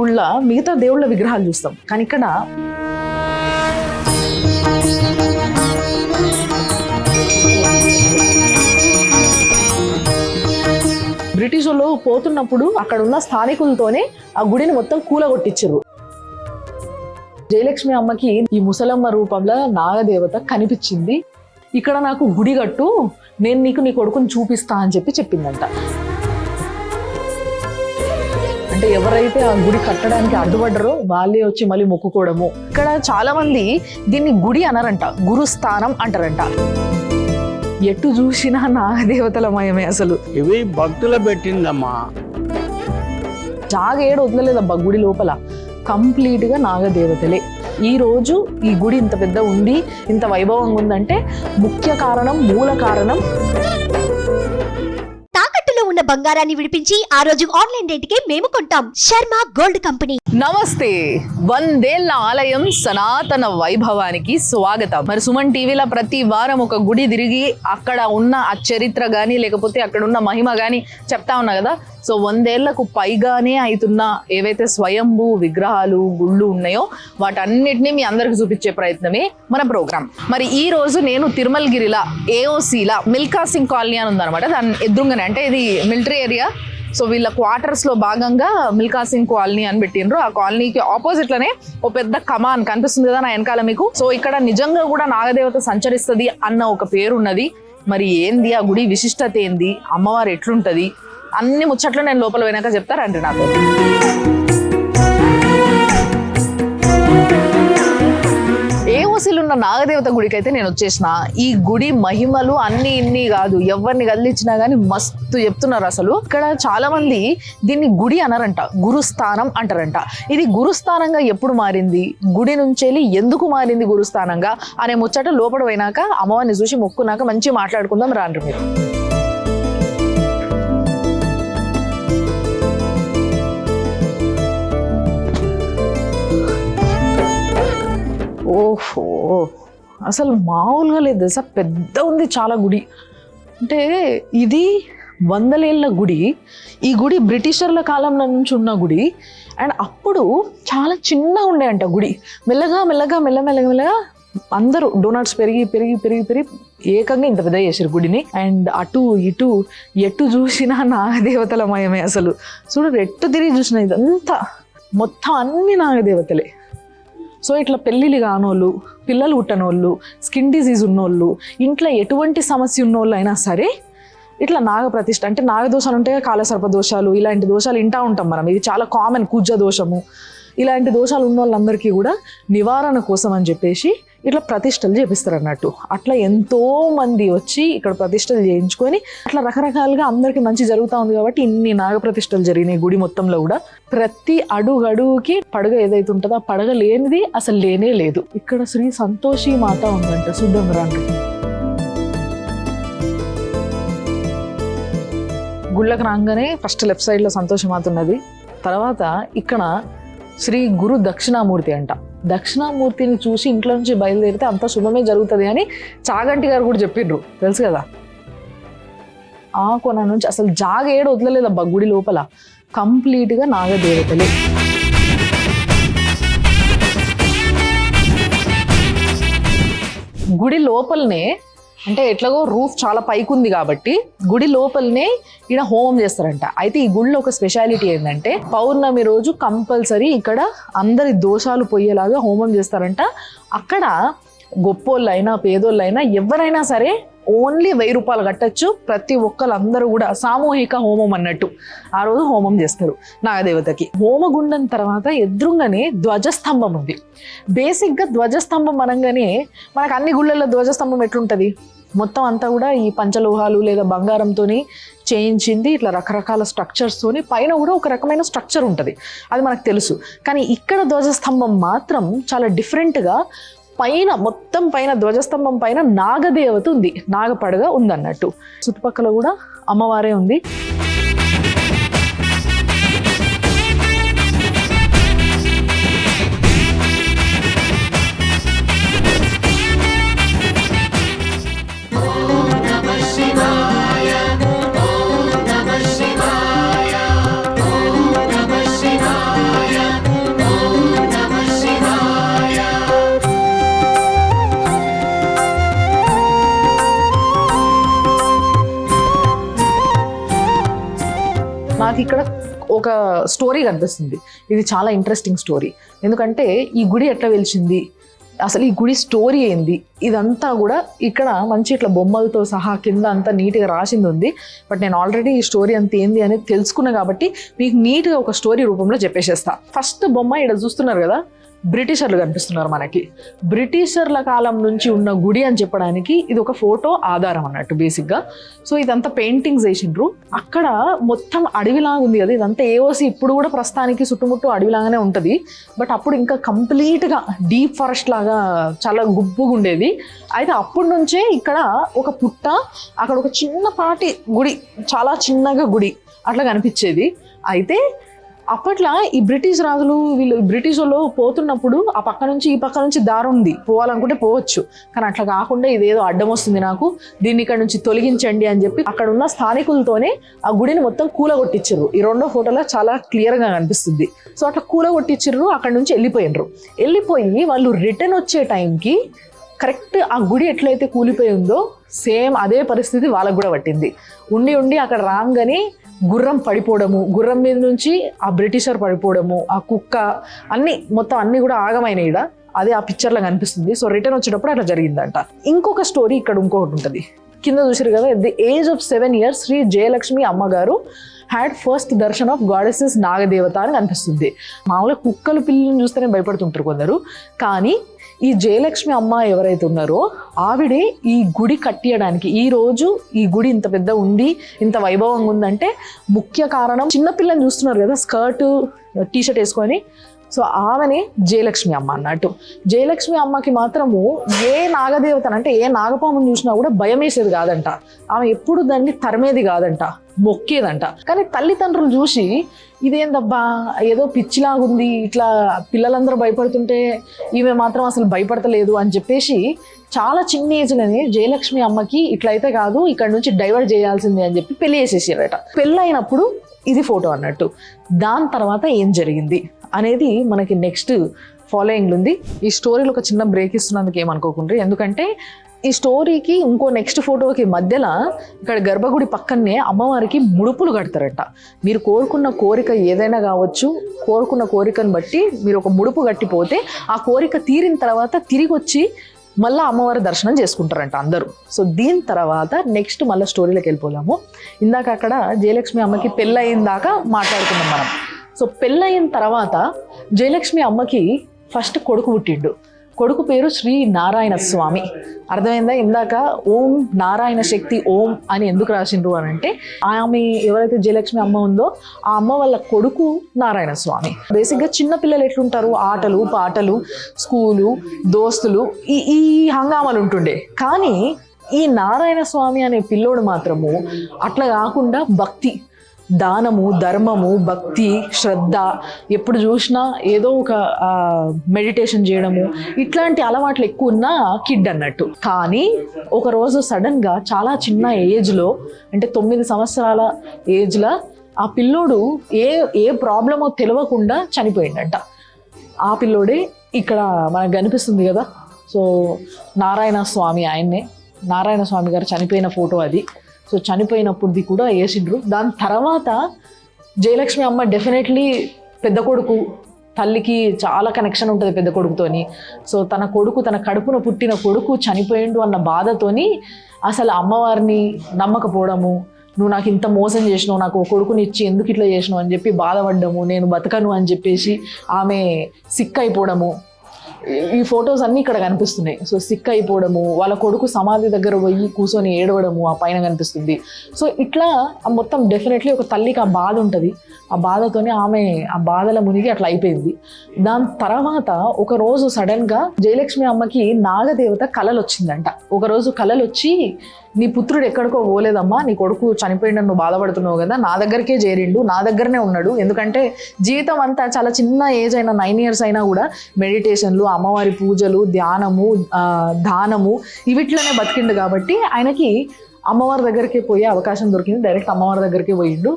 గుళ్ళ మిగతా దేవుళ్ళ విగ్రహాలు చూస్తాం. కానీ ఇక్కడ బ్రిటిష్ వాళ్ళు పోతున్నప్పుడు అక్కడ ఉన్న స్థానికులతోనే ఆ గుడిని మొత్తం కూలగొట్టించారు జయలక్ష్మి అమ్మకి ఈ ముసలమ్మ రూపంలో నాగదేవత కనిపించింది. ఇక్కడ నాకు గుడి కట్టు నేను నీకు నీ కొడుకుని చూపిస్తా అని చెప్పి చెప్పిందంట. అంటే ఎవరైతే ఆ గుడి కట్టడానికి అడ్డుపడ్డారో వాళ్ళే వచ్చి మళ్ళీ మొక్కుకోవడము. ఇక్కడ చాలా మంది దీన్ని గుడి అనరంట గురుస్థానం అంటారంట. ఎటు చూసినా నాగదేవతలమయమే అసలు. ఇవి భక్తులు పెట్టిందమ్మా. జాగ ఏడు వదలలేదబ్బా గుడి లోపల? కంప్లీట్గా నాగదేవతలే. ఈ రోజు ఈ గుడి ఇంత పెద్ద ఉంది ఇంత వైభవంగా ఉందంటే ముఖ్య కారణం మూల కారణం బంగారాన్ని విడిపించి ఆ రోజు ఆన్లైన్ రేటుకే మేము కొంటాం. Sharma gold company. నమస్తే. వందేళ్ళ ఆలయం సనాతన వైభవానికి స్వాగతం. మరి సుమన్ టీవీలో ప్రతి వారం ఒక గుడి తిరిగి అక్కడ ఉన్న ఆ చరిత్ర గాని లేకపోతే అక్కడ ఉన్న మహిమ గాని చెప్తా ఉన్నా కదా? సో వందేళ్ళకు పైగానే అవుతున్న ఏవైతే స్వయంభూ విగ్రహాలు గుళ్ళు ఉన్నాయో వాటన్నిటిని మీ అందరికి చూపించే ప్రయత్నమే మన ప్రోగ్రామ్ మరి ఈ రోజు నేను తిరుమలగిరిలా ఏఓసీలా మిల్కా సింగ్ కాలనీ అని ఉందన్నమాట. దాని ఎదురుగానే అంటే ఇది మిలిటరీ ఏరియా. సో వీళ్ళ క్వార్టర్స్లో భాగంగా మిల్కా సింగ్ కాలనీ అని పెట్టిండ్రు. ఆ కాలనీకి ఆపోజిట్లోనే ఓ పెద్ద కమాన్ కనిపిస్తుంది కదా నా వెనకాల మీకు. సో ఇక్కడ నిజంగా కూడా నాగదేవత సంచరిస్తుంది అన్న ఒక పేరు ఉన్నది మరి ఏంది? ఆ గుడి విశిష్టత ఏంది? అమ్మవారు ఎట్లుంటది? అన్ని ముచ్చట్లు నేను లోపల వెనక చెప్తారండి నాతో ఏఓసీలు ఉన్న నాగదేవత గుడికి అయితే నేను వచ్చేసిన. ఈ గుడి మహిమలు అన్ని ఇన్ని కాదు. ఎవరిని కదిలిచ్చినా గానీ మస్తు చెప్తున్నారు అసలు. ఇక్కడ చాలా మంది దీన్ని గుడి అనరంట. గురుస్థానం అంటారంట. ఇది గురుస్థానంగా ఎప్పుడు మారింది? గుడి నుంచి ఎందుకు మారింది గురుస్థానంగా? అనే ముచ్చట లోపల పోయినాక అమ్మవారిని చూసి మొక్కునాక మంచి మాట్లాడుకుందాం రాండ్రు మీరు. ఓహో. అసలు మామూలుగా లేదు తెలుసా? పెద్ద ఉంది చాలా గుడి. అంటే ఇది వందలేళ్ళ గుడి. ఈ గుడి బ్రిటిషర్ల కాలంలో నుంచి ఉన్న గుడి. అండ్ అప్పుడు చాలా చిన్నగా ఉండే అంట గుడి. మెల్లగా మెల్లగా మెల్ల మెల్లగా మెల్లగా అందరూ డోనట్స్ పెరిగి పెరిగి పెరిగి పెరిగి ఏకంగా ఇంత పెద్ద చేశారు గుడిని. అండ్ అటు ఇటు ఎటు చూసినా నాగదేవతలమయమే అసలు. చూడు ఎట్టు తిరిగి చూసిన ఇదంతా మొత్తం అన్ని నాగదేవతలే. సో ఇట్లా పెళ్ళిళ్ళు కానోళ్ళు పిల్లలు పుట్టనోళ్ళు స్కిన్ డిసీజ్ ఉన్నోళ్ళు ఇంట్లో ఎటువంటి సమస్య ఉన్నోళ్ళు అయినా సరే ఇట్లా నాగప్రతిష్ఠ అంటే నాగదోషాలు ఉంటాయి కాలసర్ప దోషాలు ఇలాంటి దోషాలు వింటా ఉంటాం మనం. ఇది చాలా కామన్ కుజ దోషము. ఇలాంటి దోషాలు ఉన్న వాళ్ళందరికీ కూడా నివారణ కోసం అని చెప్పేసి ఇట్లా ప్రతిష్టలు చేపిస్తారు అన్నట్టు అట్లా ఎంతో మంది వచ్చి ఇక్కడ ప్రతిష్టలు చేయించుకొని అట్లా రకరకాలుగా అందరికీ మంచి జరుగుతూ ఉంది కాబట్టి ఇన్ని నాగ ప్రతిష్టలు జరిగినాయి గుడి మొత్తంలో కూడా. ప్రతి అడుగడుగుకి పడగ ఏదైతే ఉంటుందో ఆ పడగ లేనిది అసలు లేనే లేదు. ఇక్కడ శ్రీ సంతోషి మాత ఉందంట చూద్దాం రాండి గుళ్ళకి రాగానే ఫస్ట్ లెఫ్ట్ సైడ్లో సంతోషమాత ఉన్నది. తర్వాత ఇక్కడ శ్రీ గురు దక్షిణామూర్తి అంట. దక్షిణామూర్తిని చూసి ఇంట్లో నుంచి బయలుదేరితే అంత శుభమే జరుగుతుంది అని చాగంటి గారు కూడా చెప్పిండ్రు తెలుసు కదా? ఆ కొన నుంచి అసలు జాగ ఏడు వదలలేదబ్బా గుడి లోపల. కంప్లీట్గా నాగదేవతలే. గుడి లోపలనే అంటే ఎట్లాగో రూఫ్ చాలా పైకి ఉంది కాబట్టి గుడి లోపలనే ఈయన హోమం చేస్తారంట. అయితే ఈ గుడిలో ఒక స్పెషాలిటీ ఏంటంటే పౌర్ణమి రోజు కంపల్సరీ ఇక్కడ అందరి దోషాలు పోయేలాగా హోమం చేస్తారంట. అక్కడ గొప్పోళ్ళైనా పేదోళ్ళైనా ఎవరైనా సరే ఓన్లీ వెయ్యి రూపాయలు కట్టచ్చు. ప్రతి ఒక్కళ్ళందరూ కూడా సామూహిక హోమం అన్నట్టు. ఆ రోజు హోమం చేస్తారు నాగదేవతకి. హోమగుండం తర్వాత ఎదురుగానే ధ్వజస్తంభం ఉంది. బేసిక్గా ధ్వజస్తంభం అనగానే మనకు అన్ని గుళ్ళల్లో ధ్వజస్తంభం ఎట్లుంటుంది? మొత్తం అంతా కూడా ఈ పంచలోహాలు లేదా బంగారంతో చేయించింది. ఇట్లా రకరకాల స్ట్రక్చర్స్తోని పైన కూడా ఒక రకమైన స్ట్రక్చర్ ఉంటుంది. అది మనకు తెలుసు. కానీ ఇక్కడ ధ్వజస్తంభం మాత్రం చాలా డిఫరెంట్గా పైన మొత్తం పైన ధ్వజస్తంభం పైన నాగదేవత ఉంది. నాగపడగ ఉందన్నట్టు. చుట్టుపక్కల కూడా అమ్మవారే ఉంది. స్టోరీ కనిపిస్తుంది. ఇది చాలా ఇంట్రెస్టింగ్ స్టోరీ ఎందుకంటే ఈ గుడి ఎట్లా వెలిచింది? అసలు ఈ గుడి స్టోరీ ఏంది? ఇదంతా కూడా ఇక్కడ మంచి ఇట్లా బొమ్మలతో సహా కింద అంతా నీట్గా రాసింది ఉంది. బట్ నేను ఆల్రెడీ ఈ స్టోరీ అంత ఏంది అనేది తెలుసుకున్నా కాబట్టి మీకు నీట్గా ఒక స్టోరీ రూపంలో చెప్పేసేస్తా. ఫస్ట్ బొమ్మ ఇక్కడ చూస్తున్నారు కదా? బ్రిటిషర్లు కనిపిస్తున్నారు మనకి. బ్రిటిషర్ల కాలం నుంచి ఉన్న గుడి అని చెప్పడానికి ఇది ఒక ఫోటో ఆధారం అన్నట్టు బేసిక్గా సో ఇదంతా పెయింటింగ్స్ వేసిండ్రు. అక్కడ మొత్తం అడవిలాగా ఉంది కదా ఇదంతా ఏఓసి ఇప్పుడు కూడా ప్రస్తుతానికి చుట్టుముట్టు అడవిలాగానే ఉంటుంది. బట్ అప్పుడు ఇంకా కంప్లీట్గా డీప్ ఫారెస్ట్ లాగా చాలా గుబ్బుగా ఉండేది. అయితే అప్పటి నుంచే ఇక్కడ ఒక పుట్ట అక్కడ ఒక చిన్నపాటి గుడి చాలా చిన్నగా గుడి అట్లా కనిపించేది. అయితే అప్పట్లో ఈ బ్రిటిష్ రాజులు వీళ్ళు బ్రిటిష్ వాళ్ళు పోతున్నప్పుడు ఆ పక్క నుంచి ఈ పక్క నుంచి దారి ఉంది. పోవాలనుకుంటే పోవచ్చు. కానీ అట్లా కాకుండా ఇదేదో అడ్డం వస్తుంది నాకు. దీన్ని ఇక్కడ నుంచి తొలగించండి అని చెప్పి అక్కడ ఉన్న స్థానికులతోనే ఆ గుడిని మొత్తం కూలగొట్టించారు ఈ రెండో ఫోటోలో చాలా క్లియర్గా కనిపిస్తుంది. సో అట్లా కూలగొట్టించారు అక్కడ నుంచి వెళ్ళిపోయినరు. వెళ్ళిపోయి వాళ్ళు రిటర్న్ వచ్చే టైంకి కరెక్ట్ ఆ గుడి ఎట్లయితే కూలిపోయి ఉందో సేమ్ అదే పరిస్థితి వాళ్ళకు కూడా పట్టింది. ఉండి ఉండి అక్కడ రాగానే గుర్రం పడిపోవడము గుర్రం మీద నుంచి ఆ బ్రిటిషర్ పడిపోవడము ఆ కుక్క అన్ని మొత్తం అన్ని కూడా ఆగమైన ఈడ. అదే ఆ పిక్చర్లో కనిపిస్తుంది. సో రిటర్న్ వచ్చేటప్పుడు అట్లా జరిగిందంట. ఇంకొక స్టోరీ ఇక్కడ ఇంకొకటి ఉంటుంది. కింద చూసారు కదా the age of seven years Shri Jayalakshmi అమ్మగారు had first darshan of goddesses నాగదేవత అని కనిపిస్తుంది. మామూలుగా కుక్కలు పిల్లల్ని చూస్తేనే భయపడుతుంటారు కొందరు. కానీ ఈ జయలక్ష్మి అమ్మ ఎవరైతే ఉన్నారో ఆవిడే ఈ గుడి కట్టియడానికి ఈ రోజు ఈ గుడి ఇంత పెద్ద ఉంది ఇంత వైభవంగా ఉందంటే ముఖ్య కారణం చిన్నపిల్లని చూస్తున్నారు కదా స్కర్ట్ టీ షర్ట్ వేసుకొని సో ఆమెనే జయలక్ష్మి అమ్మ అన్నట్టు. జయలక్ష్మి అమ్మకి మాత్రము ఏ నాగదేవతను అంటే ఏ నాగపాముని చూసినా కూడా భయం వేసేది కాదంట. ఆమె ఎప్పుడు దాన్ని తరిమేది కాదంట. మొక్కేదంట. కానీ తల్లిదండ్రులు చూసి ఇదేందబ్బా ఏదో పిచ్చిలాగుంది ఇట్లా పిల్లలందరూ భయపడుతుంటే ఈమె మాత్రం అసలు భయపడతలేదు అని చెప్పేసి చాలా చిన్న ఏజ్లోనే జయలక్ష్మి అమ్మకి ఇట్లయితే కాదు ఇక్కడ నుంచి డైవర్ట్ చేయాల్సిందే అని చెప్పి పెళ్ళి చేసేసారట. పెళ్ళి అయినప్పుడు ఇది ఫోటో అన్నట్టు. దాని తర్వాత ఏం జరిగింది? అనేది మనకి నెక్స్ట్ ఫాలోయింగ్ ఉంది. ఈ స్టోరీలో ఒక చిన్న బ్రేక్ ఇస్తున్నందుకు ఏమనుకోకుండా ఎందుకంటే ఈ స్టోరీకి ఇంకో నెక్స్ట్ ఫోటోకి మధ్యలో ఇక్కడ గర్భగుడి పక్కనే అమ్మవారికి ముడుపులు కడతారట. మీరు కోరుకున్న కోరిక ఏదైనా కావచ్చు కోరుకున్న కోరికను బట్టి మీరు ఒక ముడుపు కట్టిపోతే ఆ కోరిక తీరిన తర్వాత తిరిగి వచ్చి మళ్ళీ అమ్మవారి దర్శనం చేసుకుంటారంట అందరూ. సో దీని తర్వాత నెక్స్ట్ మళ్ళీ స్టోరీలోకి వెళ్ళిపోదాము. ఇందాక అక్కడ జయలక్ష్మి అమ్మకి పెళ్ళయిన దాకా మాట్లాడుకున్నాం మనం. సో పెళ్ళయిన తర్వాత జయలక్ష్మి అమ్మకి ఫస్ట్ కొడుకు పుట్టిండు. కొడుకు పేరు శ్రీ నారాయణ స్వామి. అర్థమైందా? ఇందాక ఓం నారాయణ శక్తి ఓం అని ఎందుకు రాసిండ్రు అని అంటే ఆమె ఎవరైతే జయలక్ష్మి అమ్మ ఉందో ఆ అమ్మ వాళ్ళ కొడుకు నారాయణ స్వామి. బేసిక్గా చిన్న పిల్లలు ఎట్లుంటారు? ఆటలు పాటలు స్కూలు దోస్తులు ఈ ఈ హంగామాలు ఉంటుండే. కానీ ఈ నారాయణ స్వామి అనే పిల్లోడు మాత్రము అట్లా కాకుండా భక్తి దానము ధర్మము భక్తి శ్రద్ధ ఎప్పుడు చూసినా ఏదో ఒక మెడిటేషన్ చేయడము ఇట్లాంటి అలవాట్లు ఎక్కువ ఉన్న కిడ్ అన్నట్టు. కానీ ఒక రోజు సడన్గా చాలా చిన్న ఏజ్లో అంటే తొమ్మిది సంవత్సరాల ఏజ్లో ఆ పిల్లోడు ఏ ఏ ప్రాబ్లమో తెలియకుండా చనిపోయిందంట. ఆ పిల్లోడే ఇక్కడ మనకు కనిపిస్తుంది కదా. సో నారాయణ స్వామి ఆయన్నే. నారాయణ స్వామి గారు చనిపోయిన ఫోటో అది. సో చనిపోయినప్పుడుది కూడా వేసిండ్రు దాని తర్వాత జయలక్ష్మి అమ్మ డెఫినెట్లీ పెద్ద కొడుకు తల్లికి చాలా కనెక్షన్ ఉంటుంది పెద్ద కొడుకుతోని. సో తన కొడుకు తన కడుపున పుట్టిన కొడుకు చనిపోయిండు అన్న బాధతోని అసలు అమ్మవారిని నమ్మకపోవడము నువ్వు నాకు ఇంత మోసం చేసినావు నాకు ఒక కొడుకుని ఇచ్చి ఎందుకు ఇట్లా చేసినావు అని చెప్పి బాధపడ్డము నేను బతకను అని చెప్పేసి ఆమె సిక్ అయిపోవడము. ఈ- ఫొటోస్ అన్నీ ఇక్కడ కనిపిస్తున్నాయి. సో సిక్ అయిపోవడము వాళ్ళ కొడుకు సమాధి దగ్గర పోయి కూర్చొని ఏడవడము ఆ పైన కనిపిస్తుంది. సో ఇట్లా ఆ మొత్తం డెఫినెట్లీ ఒక తల్లికి ఆ బాధ ఉంటుంది. ఆ బాధతోనే ఆమె ఆ బాధల మునిగి అట్లా అయిపోయింది. దాని తర్వాత ఒక రోజు సడన్గా జయలక్ష్మి అమ్మకి నాగదేవత కలలు వచ్చిందంట ఒకరోజు కళలు కలలు వచ్చి నీ పుత్రుడు ఎక్కడికో పోలేదమ్మా నీ కొడుకు చనిపోయిండు నువ్వు బాధపడుతున్నావు కదా నా దగ్గరికే చేరిండు నా దగ్గరనే ఉన్నాడు. ఎందుకంటే జీవితం అంతా చాలా చిన్న ఏజ్ అయినా నైన్ ఇయర్స్ అయినా కూడా మెడిటేషన్లు అమ్మవారి పూజలు ధ్యానము దానము ఇవిట్లోనే బతికిండు కాబట్టి ఆయనకి అమ్మవారి దగ్గరికి పోయే అవకాశం దొరికింది. డైరెక్ట్ అమ్మవారి దగ్గరికి పోయిండు.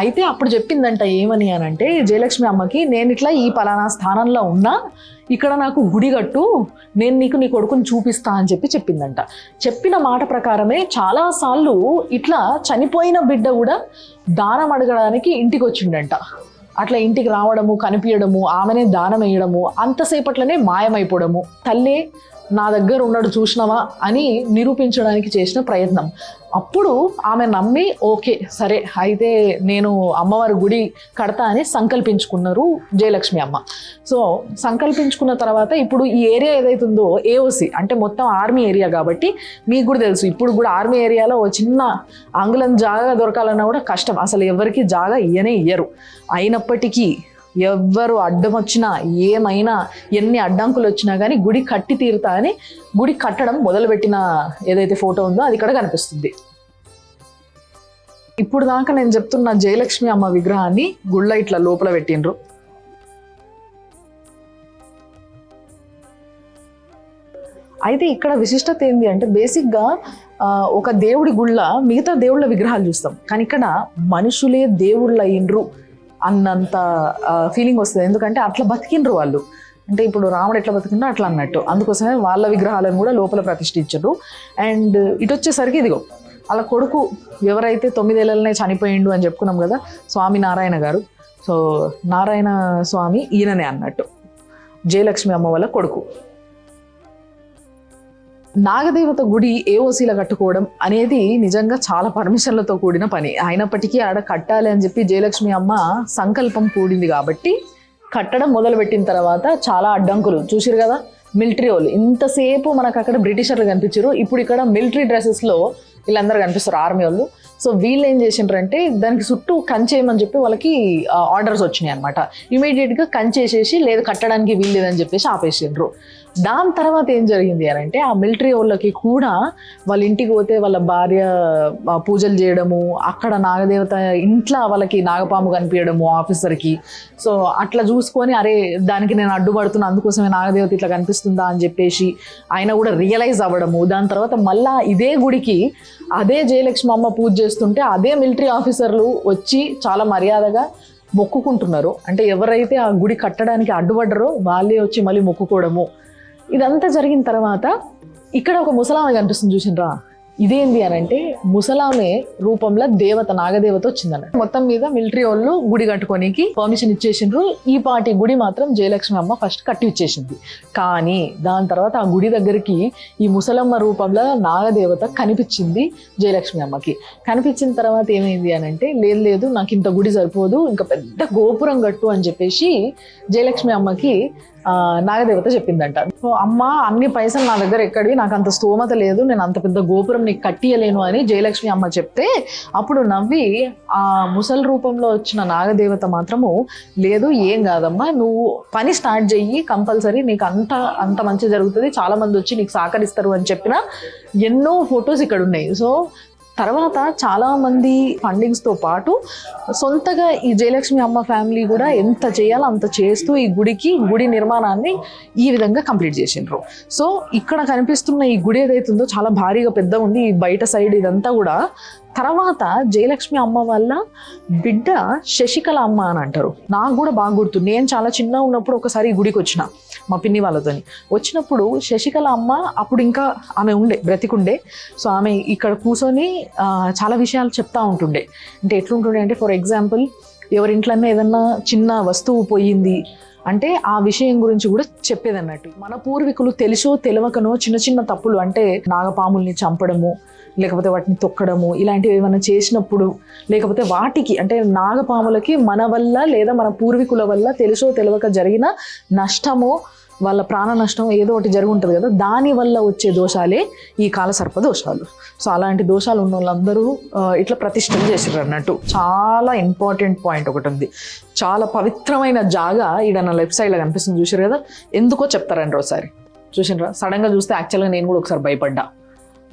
అయితే అప్పుడు చెప్పిందంట ఏమని అని అంటే జయలక్ష్మి అమ్మకి నేను ఇట్లా ఈ పలానా స్థానంలో ఉన్నా ఇక్కడ నాకు గుడి కట్టు నేను నీకు నీ కొడుకుని చూపిస్తా అని చెప్పి చెప్పిందంట. చెప్పిన మాట ప్రకారమే చాలాసార్లు ఇట్లా చనిపోయిన బిడ్డ కూడా దానం అడగడానికి ఇంటికి వచ్చిండంట. అట్లా ఇంటికి రావడము కనిపించడము ఆమెనే దానం వేయడము అంతసేపట్లోనే మాయమైపోవడము. తల్లే నా దగ్గర ఉన్నాడు చూసినావా అని నిరూపించడానికి చేసిన ప్రయత్నం. అప్పుడు ఆమె నమ్మి ఓకే సరే అయితే నేను అమ్మవారి గుడి కడతా అని సంకల్పించుకున్నారు జయలక్ష్మి అమ్మ. సో సంకల్పించుకున్న తర్వాత ఇప్పుడు ఈ ఏరియా ఏదైతుందో ఏఓసి అంటే మొత్తం ఆర్మీ ఏరియా కాబట్టి మీకు కూడా తెలుసు. ఇప్పుడు కూడా ఆర్మీ ఏరియాలో ఓ చిన్న ఆంగ్లం జాగా దొరకాలన్నా కూడా కష్టం. అసలు ఎవరికి జాగా ఇయ్యనే ఇయ్యరు. అయినప్పటికీ ఎవ్వరు అడ్డం వచ్చినా ఏమైనా ఎన్ని అడ్డంకులు వచ్చినా కానీ గుడి కట్టి తీరుతా అని గుడి కట్టడం మొదలుపెట్టిన ఏదైతే ఫోటో ఉందో అది ఇక్కడ కనిపిస్తుంది. ఇప్పుడు దాకా నేను చెప్తున్న జయలక్ష్మి అమ్మ విగ్రహాన్ని గుళ్ళ ఇట్లా లోపల పెట్టిండ్రు. అయితే ఇక్కడ విశిష్టత ఏంది అంటే బేసిక్గా ఒక దేవుడి గుళ్ళ మిగతా దేవుళ్ళ విగ్రహాలు చూస్తాం. కానీ ఇక్కడ మనుషులే దేవుళ్ళు అయ్యిండ్రు అన్నంత ఫీలింగ్ వస్తుంది. ఎందుకంటే అట్లా బతికిండ్రు వాళ్ళు. అంటే ఇప్పుడు రాముడు ఎట్లా బతికిండో అట్లా అన్నట్టు. అందుకోసమే వాళ్ళ విగ్రహాలను కూడా లోపల ప్రతిష్ఠించరు. అండ్ ఇటు వచ్చేసరికి ఇదిగో వాళ్ళ కొడుకు ఎవరైతే తొమ్మిదేళ్ళనే చనిపోయిండు అని చెప్పుకున్నాం కదా స్వామి నారాయణ గారు. సో నారాయణ స్వామి ఈయననే అన్నట్టు. జయలక్ష్మి అమ్మ వాళ్ళ కొడుకు. నాగదేవత గుడి ఏఓసీలో కట్టుకోవడం అనేది నిజంగా చాలా పర్మిషన్లతో కూడిన పని. అయినప్పటికీ ఆడ కట్టాలి అని చెప్పి జయలక్ష్మి అమ్మ సంకల్పం కూడింది కాబట్టి కట్టడం మొదలుపెట్టిన తర్వాత చాలా అడ్డంకులు. చూసిరు కదా? మిలిటరీ వాళ్ళు. ఇంతసేపు మనకు అక్కడ బ్రిటిషర్లు కనిపించారు ఇప్పుడు ఇక్కడ మిలిటరీ డ్రెస్సెస్లో వీళ్ళందరూ కనిపిస్తారు ఆర్మీ వాళ్ళు. సో వీళ్ళు ఏం చేసిండ్రంటే దానికి చుట్టూ కంచేయమని చెప్పి వాళ్ళకి ఆర్డర్స్ వచ్చినాయి అనమాట ఇమీడియట్గా కంచేసేసి లేదు కట్టడానికి వీల్లేదని చెప్పేసి ఆపేసిండ్రు. దాని తర్వాత ఏం జరిగింది అని అంటే ఆ మిలిటరీ వాళ్ళకి కూడా వాళ్ళ ఇంటికి పోతే వాళ్ళ భార్య పూజలు చేయడము అక్కడ నాగదేవత ఇంట్లో వాళ్ళకి నాగపాము కనిపించడము ఆఫీసర్కి. సో అట్లా చూసుకొని అరే దానికి నేను అడ్డుపడుతున్నా అందుకోసమే నాగదేవత ఇట్లా కనిపిస్తుందా అని చెప్పేసి ఆయన కూడా రియలైజ్ అవ్వడము. దాని తర్వాత మళ్ళా ఇదే గుడికి అదే జయలక్ష్మి అమ్మ పూజ చేస్తుంటే అదే మిలిటరీ ఆఫీసర్లు వచ్చి చాలా మర్యాదగా మొక్కుకుంటున్నారు. అంటే ఎవరైతే ఆ గుడి కట్టడానికి అడ్డుపడ్డరో వాళ్ళే వచ్చి మళ్ళీ మొక్కుకోవడము. ఇదంతా జరిగిన తర్వాత ఇక్కడ ఒక ముసలామె కనిపిస్తుంది చూసినరా? ఇదేంది అని అంటే ముసలామె రూపంలో దేవత నాగదేవత వచ్చిందన్నట్టు మొత్తం మీద మిలిటరీ వాళ్ళు గుడి కట్టుకోనికి పర్మిషన్ ఇచ్చేసిండ్రు. ఈ పాటి గుడి మాత్రం జయలక్ష్మి అమ్మ ఫస్ట్ కట్టి ఇచ్చేసింది. కానీ దాని తర్వాత ఆ గుడి దగ్గరికి ఈ ముసలమ్మ రూపంలో నాగదేవత కనిపించింది జయలక్ష్మి అమ్మకి. కనిపించిన తర్వాత ఏమైంది అని అంటే లేదు లేదు నాకు ఇంత గుడి సరిపోదు ఇంకా పెద్ద గోపురం కట్టు అని చెప్పేసి జయలక్ష్మి అమ్మకి నాగదేవత చెప్పిందంట. సో అమ్మ అన్ని పైసలు నా దగ్గర ఎక్కడివి? నాకు అంత స్తోమత లేదు. నేను అంత పెద్ద గోపురం నీకు కట్టియలేను అని జయలక్ష్మి అమ్మ చెప్తే అప్పుడు నవ్వి ఆ ముసలి రూపంలో వచ్చిన నాగదేవత మాత్రము లేదు ఏం కాదమ్మా నువ్వు పని స్టార్ట్ చెయ్యి కంపల్సరీ నీకు అంత అంత మంచి జరుగుతుంది. చాలా మంది వచ్చి నీకు సహకరిస్తారు అని చెప్పిన ఎన్నో ఫొటోస్ ఇక్కడ ఉన్నాయి సో తర్వాత చాలా మంది ఫండింగ్స్తో పాటు సొంతగా ఈ జయలక్ష్మి అమ్మ ఫ్యామిలీ కూడా ఎంత చేయాలో అంత చేస్తూ ఈ గుడికి గుడి నిర్మాణాన్ని ఈ విధంగా కంప్లీట్ చేసిండ్రు. సో ఇక్కడ కనిపిస్తున్న ఈ గుడి ఏదైతుందో చాలా భారీగా పెద్ద ఉంది ఈ బయట సైడ్ ఇదంతా కూడా తర్వాత జయలక్ష్మి అమ్మ వల్ల బిడ్డ శశికళ అమ్మ అని అంటారు. నాకు కూడా బాగా గుర్తు. నేను చాలా చిన్న ఉన్నప్పుడు ఒకసారి గుడికి వచ్చిన మా పిన్ని వాళ్ళతోని. వచ్చినప్పుడు శశికళ అమ్మ అప్పుడు ఇంకా ఆమె ఉండే బ్రతికుండే. సో ఆమె ఇక్కడ కూర్చొని చాలా విషయాలు చెప్తా ఉంటుండే. అంటే ఎట్లుంటుండే అంటే ఫర్ ఎగ్జాంపుల్ ఎవరింట్లోనే ఏదన్నా చిన్న వస్తువు పోయింది అంటే ఆ విషయం గురించి కూడా చెప్పేది అన్నట్టు మన పూర్వీకులు తెలుసో తెలియకనో చిన్న చిన్న తప్పులు అంటే నాగపాముల్ని చంపడము లేకపోతే వాటిని తొక్కడము ఇలాంటివి ఏమైనా చేసినప్పుడు లేకపోతే వాటికి అంటే నాగపాములకి మన వల్ల లేదా మన పూర్వీకుల వల్ల తెలుసో తెలియక జరిగిన నష్టమో వాళ్ళ ప్రాణ నష్టం ఏదో ఒకటి జరిగి ఉంటుంది కదా దానివల్ల వచ్చే దోషాలే ఈ కాలసర్ప దోషాలు. సో అలాంటి దోషాలు ఉన్న వాళ్ళందరూ ఇట్లా ప్రతిష్టలు చేసారు అన్నట్టు. చాలా ఇంపార్టెంట్ పాయింట్ ఒకటి ఉంది. చాలా పవిత్రమైన జాగా ఈడ నా లెఫ్ట్ సైడ్లో కనిపిస్తుంది. చూసారు కదా? ఎందుకో చెప్తారండి ఒకసారి చూసినరా సడన్గా చూస్తే యాక్చువల్గా నేను కూడా ఒకసారి భయపడ్డా.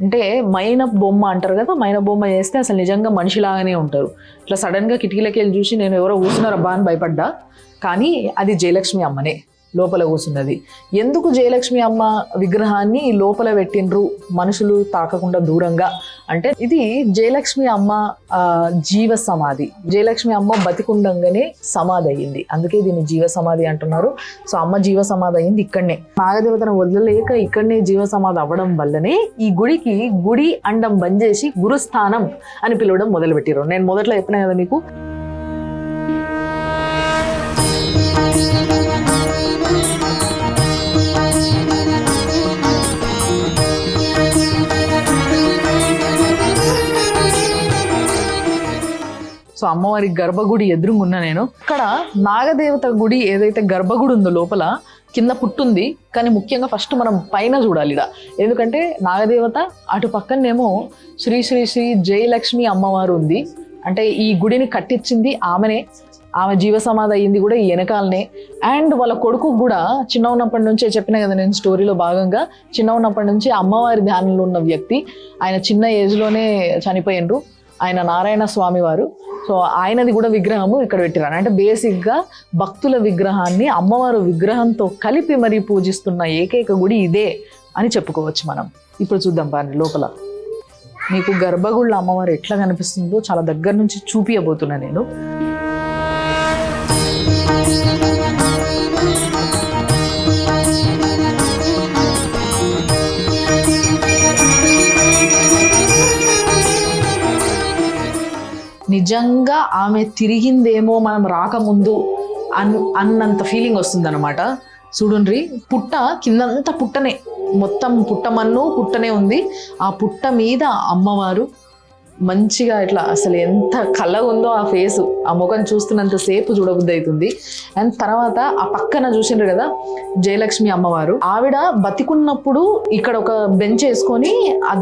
అంటే మైన బొమ్మ అంటారు కదా మైన బొమ్మ చేస్తే అసలు నిజంగా మనిషిలాగానే ఉంటారు. ఇట్లా సడన్గా కిటికీలకి వెళ్ళి చూసి నేను ఎవరో కూర్చున్నారబ్బా అని భయపడ్డా. కానీ అది జయలక్ష్మి అమ్మనే. లోపల కూర్చున్నది ఎందుకు జయలక్ష్మి అమ్మ విగ్రహాన్ని లోపల పెట్టిండ్రు? మనుషులు తాకకుండా దూరంగా. అంటే ఇది జయలక్ష్మి అమ్మ ఆ, జీవ సమాధి. జయలక్ష్మి అమ్మ బతికుండంగానే సమాధి అయ్యింది అందుకే దీన్ని జీవ సమాధి అంటున్నారు. సో అమ్మ జీవ సమాధి అయ్యింది ఇక్కడనే. నాగదేవతను వదలలేక ఇక్కడనే జీవ సమాధి అవ్వడం వల్లనే ఈ గుడికి గుడి అండం బంద్ చేసి గురుస్థానం అని పిలవడం మొదలుపెట్టారు నేను మొదట్లో చెప్పిన కదా మీకు? సో అమ్మవారి గర్భగుడి ఎదురుగున్నా నేను. ఇక్కడ నాగదేవత గుడి ఏదైతే గర్భగుడి ఉందో లోపల కింద పుట్టుంది కానీ ముఖ్యంగా ఫస్ట్ మనం పైన చూడాలి ఇడ. ఎందుకంటే నాగదేవత అటు పక్కనేమో శ్రీ శ్రీ శ్రీ జయలక్ష్మి అమ్మవారు ఉంది. అంటే ఈ గుడిని కట్టించింది ఆమెనే. ఆమె జీవ సమాధి అయ్యింది కూడా ఈ వెనకాలనే. అండ్ వాళ్ళ కొడుకు కూడా చిన్న ఉన్నప్పటి నుంచే చెప్పిన కదా నేను స్టోరీలో భాగంగా చిన్న ఉన్నప్పటి నుంచి అమ్మవారి ధ్యానంలో ఉన్న వ్యక్తి. ఆయన చిన్న ఏజ్లోనే చనిపోయిండ్రు. ఆయన నారాయణ స్వామి వారు. సో ఆయనది కూడా విగ్రహము ఇక్కడ పెట్టినారు అంటే బేసిక్గా భక్తుల విగ్రహాన్ని అమ్మవారు విగ్రహంతో కలిపి మరీ పూజిస్తున్న ఏకైక గుడి ఇదే అని చెప్పుకోవచ్చు మనం. ఇప్పుడు చూద్దాం బాగా లోపల. మీకు గర్భగుళ్ళ అమ్మవారు ఎట్లా కనిపిస్తుందో చాలా దగ్గర నుంచి చూపియబోతున్నా నేను. నిజంగా ఆమె తిరిగిందేమో మనం రాకముందు అన్ అన్నంత ఫీలింగ్ వస్తుంది అనమాట చూడండి పుట్ట కిందంతా పుట్టనే. మొత్తం పుట్టమన్ను పుట్టనే ఉంది. ఆ పుట్ట మీద అమ్మవారు మంచిగా ఇట్లా అసలు ఎంత కలగా ఉందో ఆ ఫేస్ ఆ ముఖం చూస్తున్నంత సేపు చూడబుద్ధి అవుతుంది. అండ్ తర్వాత ఆ పక్కన చూసిండ్రు కదా జయలక్ష్మి అమ్మవారు. ఆవిడ బతికున్నప్పుడు ఇక్కడ ఒక బెంచ్ వేసుకొని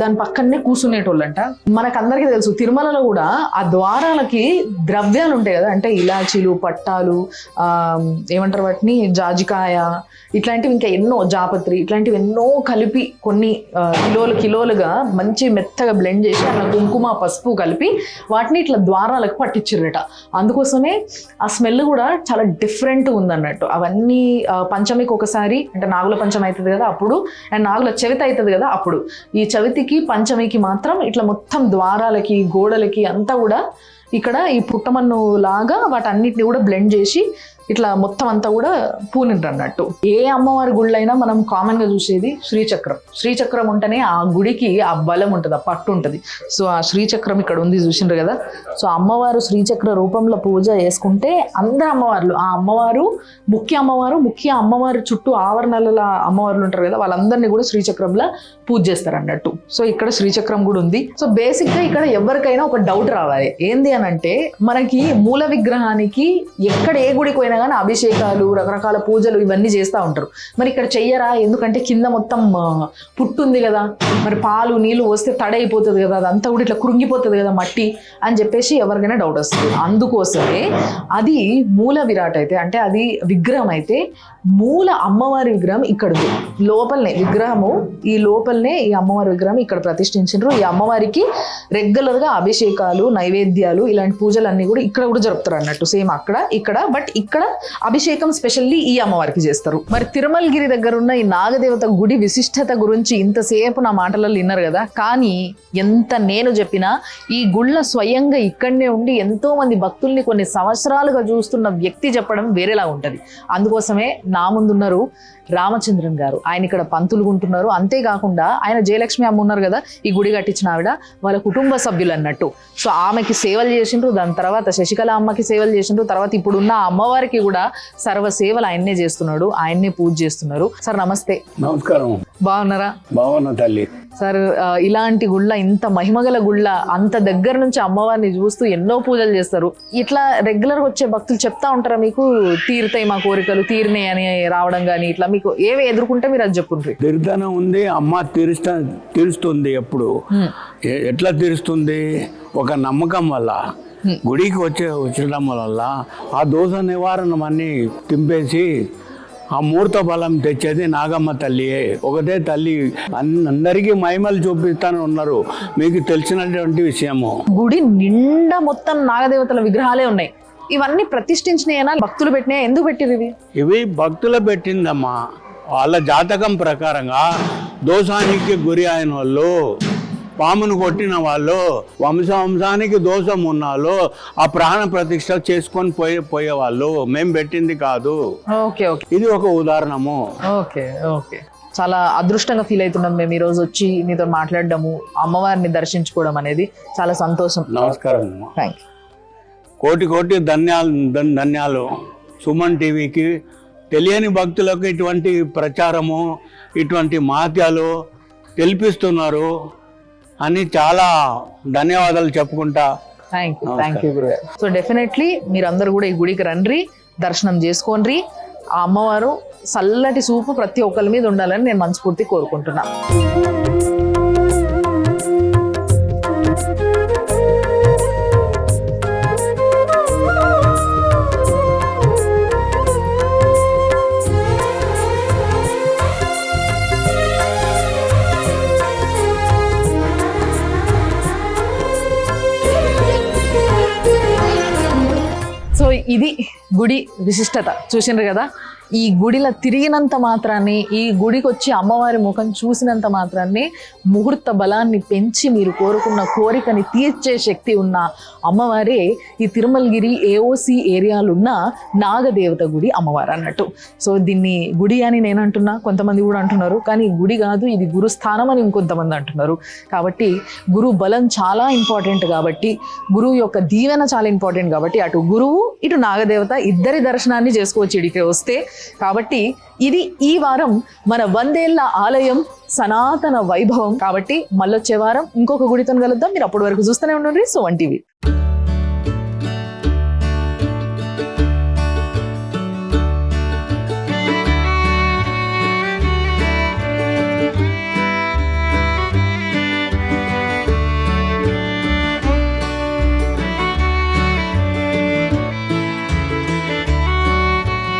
దాని పక్కనే కూర్చునేటోళ్ళంట మనకందరికీ తెలుసు తిరుమలలో కూడా ఆ ద్వారాలకి ద్రవ్యాలు ఉంటాయి కదా అంటే ఇలాచీలు పట్టాలు ఆ ఏమంటారు వాటిని జాజికాయ ఇట్లాంటివి ఇంకా ఎన్నో జాపత్రి ఇట్లాంటివి ఎన్నో కలిపి కొన్ని కిలోలు కిలోలుగా మంచి మెత్తగా బ్లెండ్ చేసి అలా కుంకుమ పసుపు కలిపి వాటిని ఇట్లా ద్వారాలకు పట్టించిరట అందుకోసమే ఆ స్మెల్ కూడా చాలా డిఫరెంట్ ఉందన్నట్టు. అవన్నీ పంచమికి ఒకసారి అంటే నాగుల పంచమి అవుతుంది కదా అప్పుడు అండ్ నాగుల చవితి అవుతుంది కదా అప్పుడు. ఈ చవితికి పంచమికి మాత్రం ఇట్లా మొత్తం ద్వారాలకి గోడలకి అంతా కూడా ఇక్కడ ఈ పుట్టమన్ను లాగా వాటన్నిటిని కూడా బ్లెండ్ చేసి ఇట్లా మొత్తం అంతా కూడా పూనిండ్రు అన్నట్టు ఏ అమ్మవారి గుళ్ళైనా మనం కామన్గా చూసేది శ్రీచక్రం. శ్రీచక్రం ఉంటేనే ఆ గుడికి ఆ బలం ఉంటుంది ఆ పట్టు ఉంటుంది. సో ఆ శ్రీచక్రం ఇక్కడ ఉంది చూసిండ్రు కదా. సో అమ్మవారు శ్రీచక్ర రూపంలో పూజ చేసుకుంటే అందరు అమ్మవార్లు ఆ అమ్మవారు ముఖ్య అమ్మవారు ముఖ్య అమ్మవారి చుట్టూ ఆవరణల అమ్మవార్లు ఉంటారు కదా వాళ్ళందరినీ కూడా శ్రీచక్రంలో పూజ చేస్తారు అన్నట్టు సో ఇక్కడ శ్రీచక్రం కూడా ఉంది. సో బేసిక్గా ఇక్కడ ఎవరికైనా ఒక డౌట్ రావాలి. ఏంది అని అంటే మనకి మూల విగ్రహానికి ఎక్కడ ఏ గుడికి పోయినా కానీ అభిషేకాలు రకరకాల పూజలు ఇవన్నీ చేస్తూ ఉంటారు. మరి ఇక్కడ చెయ్యరా? ఎందుకంటే కింద మొత్తం పుట్టుంది కదా. మరి పాలు నీళ్ళు వస్తే తడైపోతుంది కదా. అదంతా కూడా ఇట్లా కృంగిపోతుంది కదా మట్టి అని చెప్పేసి ఎవరికైనా డౌట్ వస్తుంది. అందుకోసమే అది మూల విరాట్ అయితే అంటే అది విగ్రహం అయితే మూల అమ్మవారి విగ్రహం ఇక్కడ ఉంది లోపలనే విగ్రహము ఈ లోపలనే ఈ అమ్మవారి విగ్రహం ఇక్కడ ప్రతిష్ఠించారు ఈ అమ్మవారికి రెగ్యులర్గా అభిషేకాలు నైవేద్యాలు ఇలాంటి పూజలు అన్ని కూడా ఇక్కడ కూడా జరుపుతారు అన్నట్టు. సేమ్ అక్కడ ఇక్కడ బట్ ఇక్కడ అభిషేకం స్పెషల్లీ ఈ అమ్మవారికి చేస్తారు. మరి తిరుమలగిరి దగ్గర ఉన్న ఈ నాగదేవత గుడి విశిష్టత గురించి ఇంతసేపు నా మాటలలో విన్నారు కదా. కానీ ఎంత నేను చెప్పినా ఈ గుళ్ళ స్వయంగా ఇక్కడనే ఉండి ఎంతో మంది భక్తుల్ని కొన్ని సంవత్సరాలుగా చూస్తున్న వ్యక్తి చెప్పడం వేరేలా ఉంటది. అందుకోసమే నా ముందున్నారు రామచంద్రన్ గారు. ఆయన ఇక్కడ పంతులు ఉంటున్నారు అంతేకాకుండా ఆయన జయలక్ష్మి అమ్మ ఉన్నారు కదా ఈ గుడి కట్టించిన ఆవిడ వాళ్ళ కుటుంబ సభ్యులు అన్నట్టు. సో ఆమెకి సేవలు చేసిండ్రు దాని తర్వాత శశికళ అమ్మకి సేవలు చేసిండ్రు తర్వాత ఇప్పుడున్న అమ్మవారికి అమ్మవారికి కూడా సర్వ సేవలు ఆయన్నే చేస్తున్నాడు ఆయన్నే పూజ చేస్తున్నారు. సార్ నమస్తే. నమస్కారం. బాగున్నారా? బాగున్న తల్లి. సార్ ఇలాంటి గుళ్ళ ఇంత మహిమగల గుళ్ళ అంత దగ్గర నుంచి అమ్మవారిని చూస్తూ ఎన్నో పూజలు చేస్తారు. ఇట్లా రెగ్యులర్ వచ్చే భక్తులు చెప్తా ఉంటారా మీకు? తీరుతాయి మా కోరికలు తీరినాయి అని రావడం కానీ ఇట్లా మీకు ఏవి ఎదుర్కొంటే మీరు అది చెప్పుండ్రి. తీర్థనం ఉంది అమ్మ తీరుస్తా తీరుస్తుంది ఎప్పుడు. ఎట్లా తీరుస్తుంది? ఒక నమ్మకం వల్ల. గుడికి వచ్చే వచ్చడం వల్ల ఆ దోష నివారణం అన్ని తింపేసి ఆ మూర్త బలం తెచ్చేది నాగమ్మ తల్లియే ఒకటే తల్లి. అందరికీ మహిమలు చూపిస్తాను ఉన్నారు. మీకు తెలిసినటువంటి విషయము. గుడి నిండా మొత్తం నాగదేవతల విగ్రహాలే ఉన్నాయి. ఇవన్నీ ప్రతిష్ఠించినాయనా? భక్తులు పెట్టినాయా? ఎందుకు పెట్టిరు ఇవి? ఇవి భక్తులు పెట్టిందమ్మా. వాళ్ళ జాతకం ప్రకారంగా దోషానికి గురి అయిన వాళ్ళు పామును కొట్టిన వాళ్ళు వంశ వంశానికి దోషం ఉన్న వాళ్ళు ఆ ప్రాణ ప్రతిష్ట చేసుకొని పోయే పోయేవాళ్ళు. మేము పెట్టింది కాదు. Okay okay. ఇది ఒక ఉదాహరణము. Okay okay. చాలా అదృష్టంగా ఫీల్ అవుతున్నాం మేము ఈ రోజు వచ్చి మీతో మాట్లాడడము అమ్మవారిని దర్శించుకోవడం అనేది చాలా సంతోషం. నమస్కారం. థ్యాంక్ కోటి కోటి ధన్యాలు ధన్- ధన్యాలు. సుమన్ టీవీకి తెలియని భక్తులకు ఇటువంటి ప్రచారము ఇటువంటి మాత్యాలు తెలిపిస్తున్నారు. అని చాలా ధన్యవాదాలు చెప్పుకుంటా. థ్యాంక్ యూ థ్యాంక్ యూ గురుగారు. సో డెఫినెట్లీ మీరందరూ కూడా ఈ గుడికి రండి దర్శనం చేసుకోండి. ఆ అమ్మవారు చల్లటి సూపు ప్రతి ఒక్కరి మీద ఉండాలని నేను మనస్ఫూర్తి కోరుకుంటున్నా. గుడి విశిష్టత చూసిండ్రు కదా? ఈ గుడిలో తిరిగినంత మాత్రాన్ని ఈ గుడికి వచ్చి అమ్మవారి ముఖం చూసినంత మాత్రాన్ని ముహూర్త బలాన్ని పెంచి మీరు కోరుకున్న కోరికని తీర్చే శక్తి ఉన్న అమ్మవారే ఈ తిరుమలగిరి ఏఓసి ఏరియాలో ఉన్న నాగదేవత గుడి అమ్మవారు అన్నట్టు. సో దీన్ని గుడి అని నేను అంటున్నా కొంతమంది కూడా అంటున్నారు. కానీ గుడి కాదు ఇది గురుస్థానం అని ఇంకొంతమంది అంటున్నారు. కాబట్టి గురు బలం చాలా ఇంపార్టెంట్ కాబట్టి గురువు యొక్క దీవెన చాలా ఇంపార్టెంట్ కాబట్టి అటు గురువు ఇటు నాగదేవత ఇద్దరి దర్శనాన్ని చేసుకోవచ్చు ఇడికి వస్తే. కాబట్టి ఇది ఈ వారం మన వందేళ్ళ ఆలయం సనాతన వైభవం. కాబట్టి మళ్ళొచ్చే వారం ఇంకొక గుడితో కలుద్దాం. మీరు అప్పటి వరకు చూస్తూనే ఉండండి. So one TV.